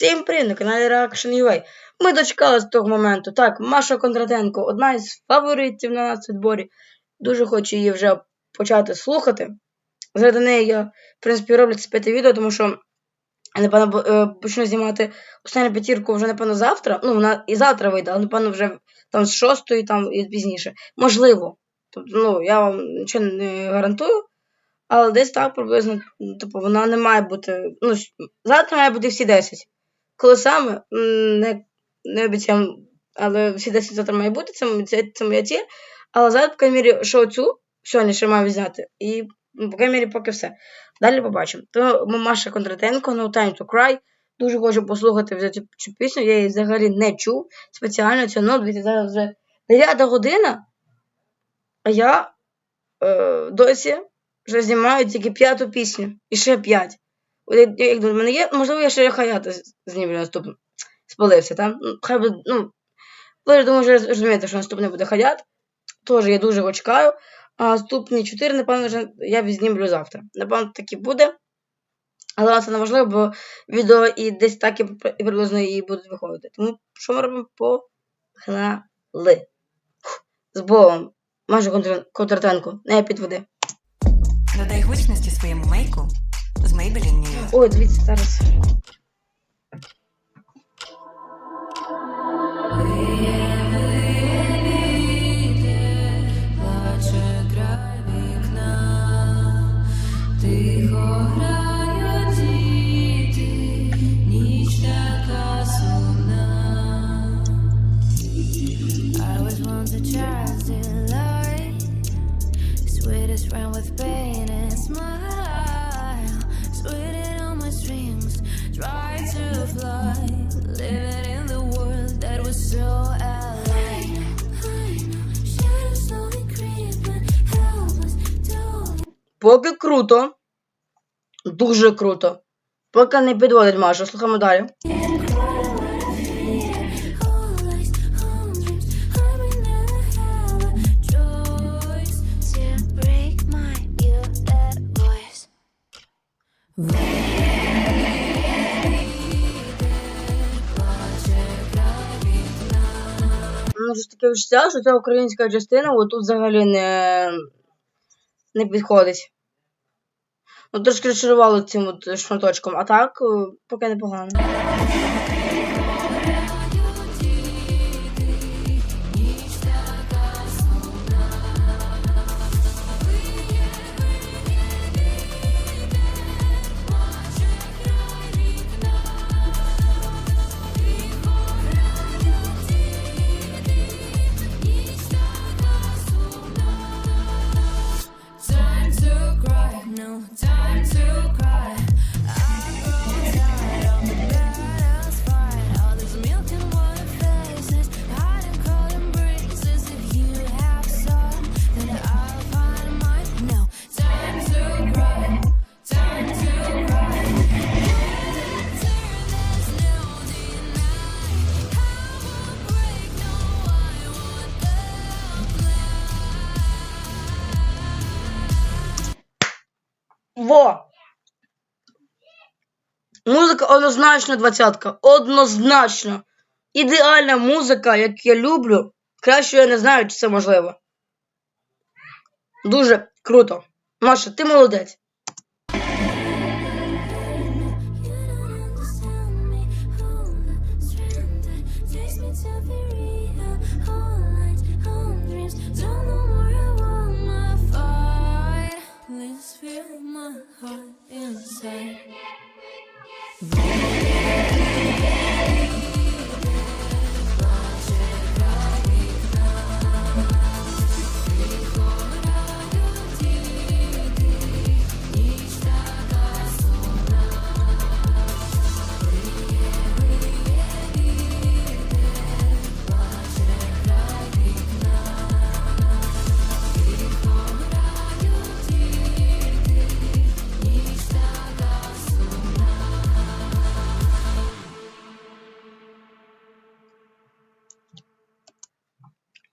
Всім привіт на каналі Reaction UA. Ми дочекалися того моменту. Так, Маша Кондратенко, одна із фаворитів на нас відборі. Дуже хочу її вже почати слухати. Заради неї я, в принципі, роблю це п'яте відео, тому що напевно, е, почну знімати останню п'ятірку вже, напевно, завтра. Ну, вона і завтра вийде, але, напевно, вже там з шостої там, і пізніше. Можливо. Тобто, ну, я вам нічого не гарантую. Але десь так приблизно, типу, вона не має бути. Ну, завтра має бути всі 10. Коли саме, не, не обіцяю, але всі 10 завтра має бути, це, це, це моя ціль. Але зараз, по крайній мірі, що цю сьогодні ще маю взяти. І, ну, по крайній мірі, поки все. Далі побачимо. То Маша Кондратенко, No Time to Cry. Дуже хочу послухати цю, цю пісню. Я її взагалі не чув. Спеціально цю ну, дивіться, зараз вже 9 година. А я е, досі вже знімаю тільки п'яту пісню. І ще п'ять. Як, в мене є, можливо, я ще хаята знімлю наступну. Спалився, там. Ну, хай би, ну, ви ж думаю, вже розумієте, що наступний буде хаят. Тож я дуже його чекаю. А наступні чотири, напевно, вже я відзнімлю завтра. Напевно, так і буде. Але це не важливо, бо відео і десь так і, приблизно і будуть виходити. Тому що ми робимо? Погнали. З Богом. Кондра- Кондратенко, не підведи. Додай гучності своєму мейку З Maybelline? Ой, дивіться зараз. friend with pain. Поки круто. Дуже круто. Поки не підводить Маша. Слухаємо далі. Ну, ж таке відчуття, що ця українська частина отут взагалі не, не підходить. Ну, трошки розчарувало цим от шматочком, а так, е, поки непогано. Time to cry. Во! Музика однозначно двадцятка. Однозначно. Ідеальна музика, як я люблю. Краще я не знаю, чи це можливо. Дуже круто. Маша, ти молодець.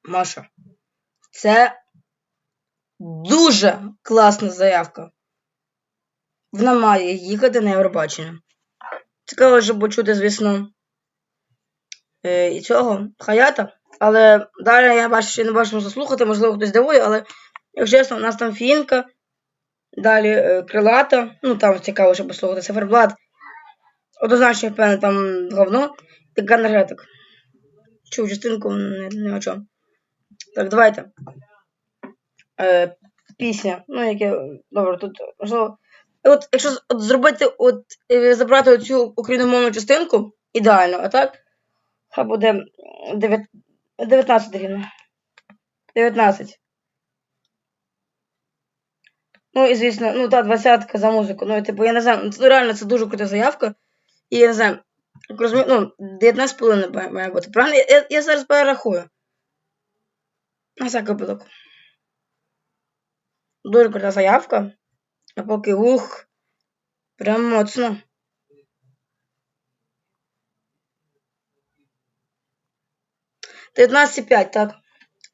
Маша. Це дуже класна заявка. Вона має їхати на Євробачення. Цікаво, щоб почути, звісно, е, і цього хаята. Але далі я бачу, що не бачу, що слухати, можливо, хтось дивує, але, якщо чесно, у нас там фінка, далі е, крилата, ну там цікаво, щоб послухати циферблат. Однозначно, певно, там говно, і енергетик. Чув частинку не, не о чому. Так, давайте. Е, пісня. Ну, яке. Добре, тут можливо. От, якщо от зробити, от, е, забрати оцю україномовну частинку, ідеально, а так, хай буде 9, 19 рівно. 19. Ну і звісно, ну та двадцятка за музику. Ну, типу, я не знаю, ну, це реально це дуже крута заявка. І я не знаю, розумію, ну, 19 половиною має- має бути. Правильно? Я, я зараз перерахую. Випадок. Дуже крута заявка. А поки ух. Прям моцно. Дев'ятнадцять п'ять, так.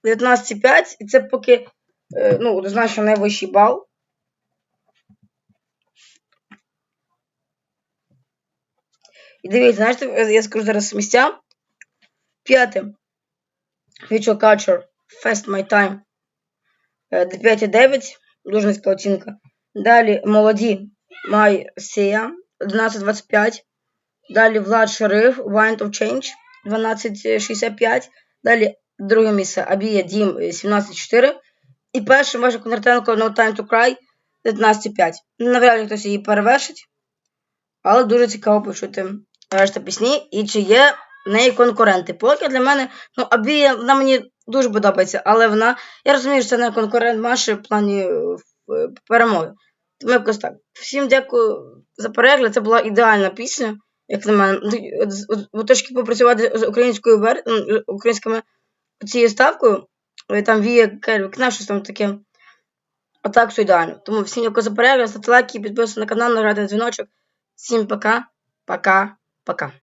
19,5, і це поки, е, ну, однозначно найвищий бал. І дивіться, знаєте, я скажу зараз місця. П'яте. Future Culture. Fast My Time. Е, 5,9. Дуже низька оцінка. Далі молоді. Май Сія. 11,25. Далі Влад Шериф. Wind of Change. 12,65. Далі друге місце Абія Дім 17,4. І перше Маша Конартенко No Time to Cry 19,5. Навряд чи хтось її перевершить. Але дуже цікаво почути решта пісні і чи є неї конкуренти. Поки для мене, ну, Абія, вона мені дуже подобається, але вона. Я розумію, що це не конкурент Маші в плані е, е, перемоги. Тому якось так. Всім дякую за перегляд. Це була ідеальна пісня, як на мене. Ну, Трошки попрацювати з українською вер... ну, українськими цією ставкою. е, Там Вія Кельвікна, щось там таке. Отак все ідеально. Тому всім дякую за перегляд, ставте лайки, підписуйтесь на канал, награйте на дзвіночок. Всім пока, пока, пока.